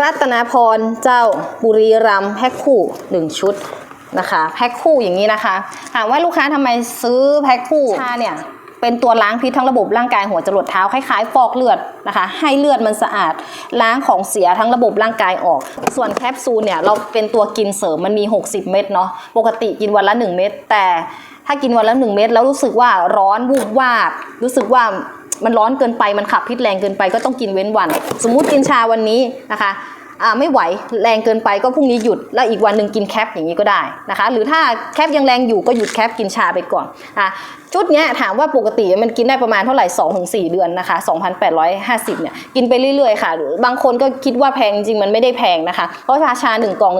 รัตนาพรเจ้าบุรีรัมย์แพ็คคู่หนึ่งชุดนะคะแพ็คคู่อย่างนี้นะคะถามว่าลูกค้าทำไมซื้อแพ็คคู่ชาเนี่ยเป็นตัวล้างพิษทั้งระบบร่างกายหัวจรดเท้าคล้ายๆฟอกเลือดนะคะ ให้เลือดมันสะอาดล้างของเสียทั้งระบบร่างกายออก ส่วนแคปซูลเนี่ยเราเป็นตัวกินเสริมมันมี 60 เม็ดเนาะปกติกินวันละ 1 เม็ดแต่ถ้ากินวันละ 1 เม็ดแล้วรู้สึกว่าร้อนวูบวาบรู้สึกว่า มันร้อนเกินไปมันขับพิษแรงเกินไปก็ต้องกินเว้นวัน สมมุติกินชาวันนี้นะคะ ไม่ไหวแรงเกินไปก็พรุ่งนี้หยุดแล้วอีกวันหนึ่งกินแคปอย่างนี้ก็ได้นะคะ หรือถ้าแคปยังแรงอยู่ก็หยุดแคปกินชาไปก่อนอะชุดเนี้ยถามว่าปกติมันกินได้ประมาณเท่าไหร่ 2-4 เดือนนะคะ 2,850 เนี่ย กินไปเรื่อยๆ ค่ะหรือบางคนก็คิดว่าแพงจริงมันไม่ได้แพงนะคะ เพราะชาชา 1 กล่อง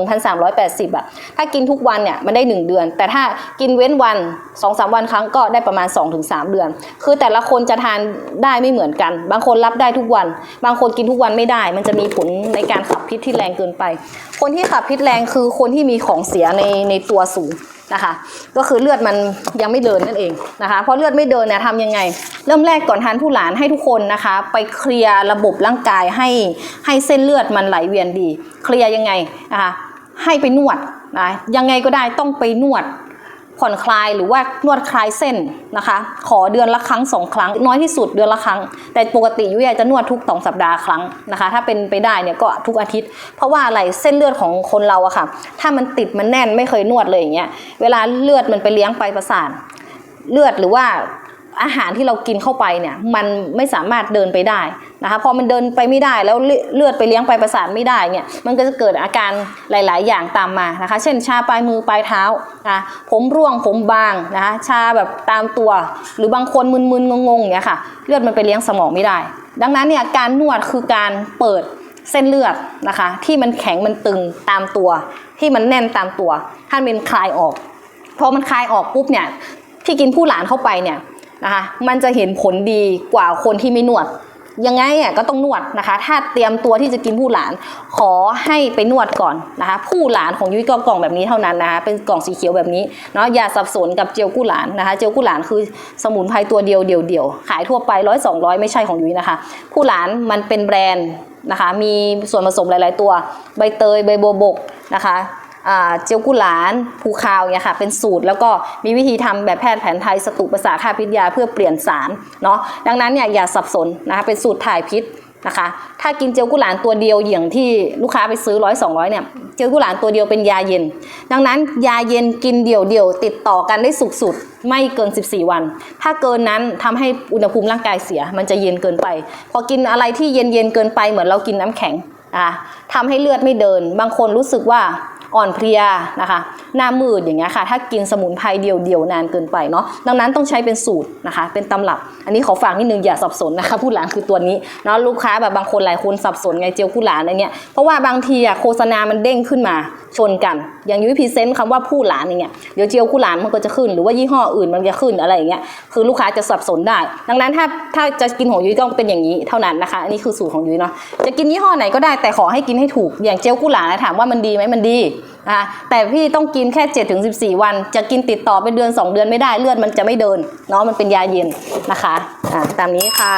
1,380อะถ้ากินทุกวันเนี่ย มันได้ 1 เดือน แต่ถ้ากินเว้นวัน 2-3 วันครั้งก็ได้ประมาณ 2-3 เดือน คือแต่ละคนจะทานได้ไม่เหมือนกัน บางคนรับได้ทุกวัน บางคนกินทุกวันไม่ได้ มันจะมีผลในการขับพิษที่แรงเกินไป คนที่ขับพิษแรงคือคนที่มีของเสียในในตัวสูงนะคะ ก็คือเลือดมันยังไม่เดินนั่นเองนะคะเพราะเลือดไม่เดินเนี่ยทำยังไง เริ่มแรกก่อนทานผู้หลานให้ทุกคนนะคะ ไปเคลียร์ระบบร่างกายให้ให้เส้นเลือดมันไหลเวียนดี เคลียร์ยังไงนะคะให้ไปนวดนะยังไงก็ได้ต้องไปนวด ผ่อนคลายหรือว่านวดคลายเส้นนะคะ ขอเดือนละครั้งสองครั้ง น้อยที่สุดเดือนละครั้ง แต่ปกติยุ้ยจะนวดทุกสองสัปดาห์ครั้งนะคะ ถ้าเป็นไปได้เนี่ยก็ทุกอาทิตย์ เพราะว่าอะไรเส้นเลือดของคนเราอะค่ะ ถ้ามันติดมันแน่นไม่เคยนวดเลยอย่างเงี้ยเวลาเลือดมันไปเลี้ยงไปประสาทเลือดหรือว่า อาหารที่เรากินเข้าไปเนี่ยมันไม่สามารถเดินไปได้นะคะพอมันเดินไปไม่ได้แล้วเลือดไปเลี้ยงไปประสาทไม่ได้เนี่ยมันก็จะเกิดอาการหลาย ๆ อย่างตามมานะคะ เช่นชาปลายมือปลายเท้านะคะผมร่วงผมบางนะคะชาแบบตามตัว หรือบางคนมึน ๆ งงๆอย่างเงี้ยค่ะ เลือดมันไปเลี้ยงสมองไม่ได้ ดังนั้นเนี่ยการนวดคือการเปิดเส้นเลือดนะคะ ที่มันแข็งมันตึงตามตัว ที่มันแน่นตามตัวให้มันคลายออกพอมันคลายออกปุ๊บเนี่ยที่กินผู้หลานเข้าไปเนี่ย นะคะ มันจะเห็นผลดีกว่าคนที่ไม่นวด ยังไงอะก็ต้องนวดนะคะ ถ้าเตรียมตัวที่จะกินผู้หลาน ขอให้ไปนวดก่อนนะคะ ผู้หลานของยุ้ยก็กล่องแบบนี้เท่านั้นนะคะ เป็นกล่องสีเขียวแบบนี้เนาะ อย่าสับสนกับเจลกู้หลานนะคะ เจลกู้หลานคือสมุนไพรตัวเดียวเดียวเดียวขายทั่วไปร้อยสองร้อยไม่ใช่ของยุ้ยนะคะ ผู้หลานมันเป็นแบรนด์นะคะ มีส่วนผสมหลาย ๆ ตัว ใบเตย ใบบัวบกนะคะ เจียวกุหลานภูคาวเนี่ยค่ะเป็นสูตรแล้วก็มีวิธีทำแบบแพทย์แผนไทยสตุภาษาค่าพิษยาเพื่อเปลี่ยนสารเนาะดังนั้นเนี่ยอย่าสับสนนะคะเป็นสูตรถ่ายพิษนะคะถ้ากินเจียวกุหลานตัวเดียวอย่างที่ลูกค้าไปซื้อร้อยสองร้อยเนี่ยเจียวกุหลานตัวเดียวเป็นยาเย็น ดังนั้นยาเย็นกินเดี่ยวเดี่ยวติดต่อกันได้สุกสุดไม่เกิน 14 วัน ถ้าเกินนั้นทำให้อุณหภูมิร่างกายเสีย มันจะเย็นเกินไป พอกินอะไรที่เย็นเย็นเกินไปเหมือนเรากินน้ำแข็งอะทำให้เลือดไม่เดิน บางคนรู้สึกว่า อ่อนเพลียนะคะ หน้ามืดอย่างเงี้ยค่ะ ถ้ากินสมุนไพรเดียวๆนานเกินไปเนาะ ดังนั้นต้องใช้เป็นสูตรนะคะ เป็นตำรับ อันนี้ขอฝากนิดนึงอย่าสับสนนะคะผู้หลานคือตัวนี้เนาะลูกค้าแบบบางคนหลายคนสับสนไงเจียวผู้หลานอะไรเงี้ย เพราะว่าบางทีอะโฆษณามันเด้งขึ้นมาชนกัน อย่างยุ้ยพีเซนต์คำว่าผู้หลานอย่างเงี้ย เดี๋ยวเจียวผู้หลานมันก็จะขึ้น หรือว่ายี่ห้ออื่นมันจะขึ้นอะไรอย่างเงี้ย คือลูกค้าจะสับสนได้ ดังนั้นถ้าถ้าจะกินของยุ้ยต้องเป็นอย่างนี้เท่านั้นนะคะ อันนี้คือสูตรของยุ้ยเนาะ จะกินยี่ห้อไหนก็ได้แต่ขอให้กินให้ถูก อย่างเจียวกุหลาบนะถามว่ามันดีไหมมันดี นะแต่พี่ต้องกินแค่7ถึงสิวัน จะกินติดต่อเป็นเดือน 2 เดือนไม่ได้เลือดมันจะไม่เดินเนาะมันเป็นยาเย็นนะคะอ่าตามนี้ค่ะ